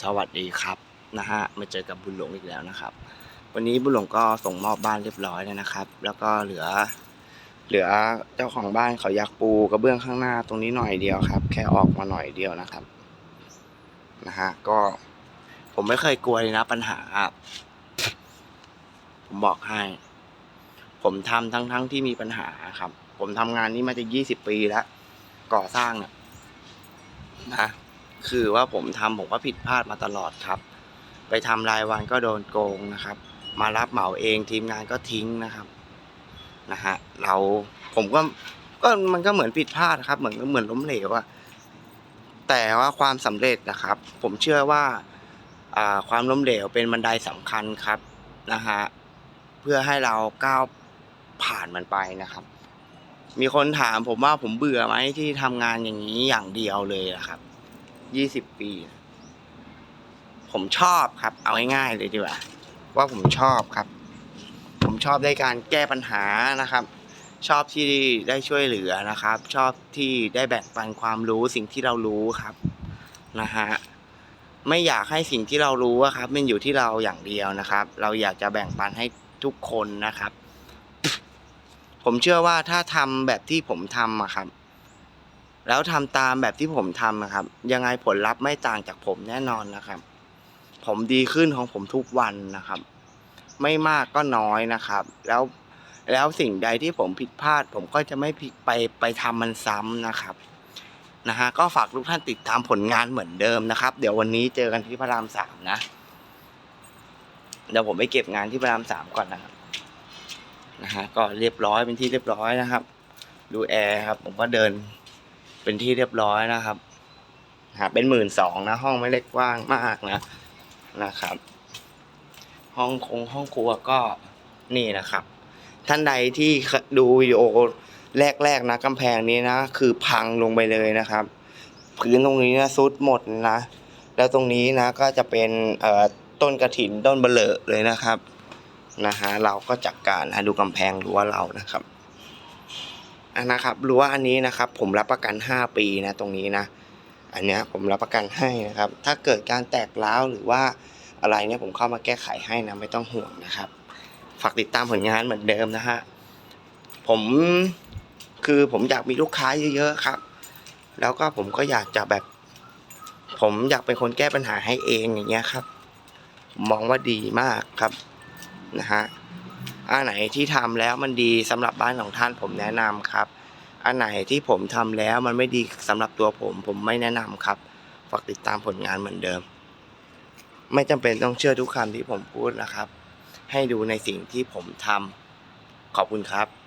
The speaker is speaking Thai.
สวัสดีครับนะฮะมาเจอกับบุญหลงอีกแล้วนะครับ วันนี้บุญหลงก็ส่งมอบบ้านเรียบร้อยแล้วนะครับ แล้วก็เหลือ เหลือเจ้าของบ้านเขาอยากปูกระเบื้องข้างหน้าตรงนี้หน่อยเดียวครับ แค่ออกมาหน่อยเดียวนะครับนะฮะก็ผมไม่เคยกลัวเลยนะปัญหาผมบอกให้ ผมทำทั้งทั้งที่มีปัญหาครับ ผมทำงานนี้มาจะยี่สิบปีแล้ว ก่อสร้างนะ คือว่าผมทำผมก็ผิดพลาดมาตลอดครับ ไปทำรายวันก็โดนโกงนะครับ มารับเหมาเองทีมงานก็ทิ้งนะครับนะฮะเราผมก็ก็มันก็เหมือนผิดพลาดครับ เหมือนเหมือนล้มเหลวอะแต่ว่าความสำเร็จนะครับ ผมเชื่อว่าอ่าความล้มเหลวเป็นบันไดสำคัญครับนะฮะเพื่อให้เราก้าวผ่านมันไปนะครับ มีคนถามผมว่าผมเบื่อไหมที่ทำงานอย่างนี้อย่างเดียวเลยนะครับ ยี่สิบปี ผมชอบครับ เอาง่ายๆเลยดีกว่า ว่าผมชอบครับ ผมชอบได้การแก้ปัญหานะครับ ชอบที่ได้ช่วยเหลือนะครับ ชอบที่ได้แบ่งปันความรู้สิ่งที่เรารู้ครับนะฮะไม่อยากให้สิ่งที่เรารู้อะครับ มันอยู่ที่เราอย่างเดียวนะครับ เราอยากจะแบ่งปันให้ทุกคนนะครับ ผมเชื่อว่าถ้าทำแบบที่ผมทำอะครับ แล้วทำตามแบบที่ผมทำนะครับ ยังไงผลลัพธ์ไม่ต่างจากผมแน่นอนนะครับ ผมดีขึ้นของผมทุกวันนะครับ ไม่มากก็น้อยนะครับ แล้วแล้วสิ่งใดที่ผมผิดพลาด ผมก็จะไม่ผิดไปไปทำมันซ้ำนะครับนะฮะก็ฝากทุกท่านติดตามผลงานเหมือนเดิมนะครับ เดี๋ยววันนี้เจอกันที่พระรามสามนะ เดี๋ยวผมไปเก็บงานที่พระรามสามก่อนนะครับนะฮะก็เรียบร้อยเป็นที่เรียบร้อยนะครับ ดูแอร์ครับ ผมก็เดิน เป็นที่เรียบร้อยนะครับหาเป็นหมื่นสองนะห้องไม่เล็กกว้างมากนะนะครับ ห้องคงห้องครัวก็นี่นะครับ ท่านใดที่ดูวิดีโอแรกๆนะกำแพงนี้นะ คือพังลงไปเลยนะครับพื้นตรงนี้นะซุดหมดนะ แล้วตรงนี้นะก็จะเป็นเอ่อต้นกระถินต้นเบลเลอเลยนะครับนะฮะเราก็จัดการนะดูกำแพงรั้วเรานะครับ นนะครับรั้วอันนี้นะครับ ผมรับประกัน 5 ปีนะตรงนี้นะ อันเนี้ยผมรับประกันให้นะครับ ถ้าเกิดการแตกร้าวหรือว่าอะไรเนี่ยผมเข้ามาแก้ไขให้นะไม่ต้องห่วงนะครับ ฝากติดตามผลงานเหมือนเดิมนะฮะผมคือผมอยากมีลูกค้าเยอะๆครับ แล้วก็ผมก็อยากจะแบบ ผมอยากเป็นคนแก้ปัญหาให้เองอย่างเงี้ยครับ มองว่าดีมากครับนะฮะ อันไหนที่ทำแล้วมันดีสำหรับบ้านของท่านผมแนะนำครับ อันไหนที่ผมทำแล้วมันไม่ดีสำหรับตัวผม ผมไม่แนะนำครับฝากติดตามผลงานเหมือนเดิม ไม่จำเป็นต้องเชื่อทุกคำที่ผมพูดนะครับ ให้ดูในสิ่งที่ผมทำขอบคุณครับ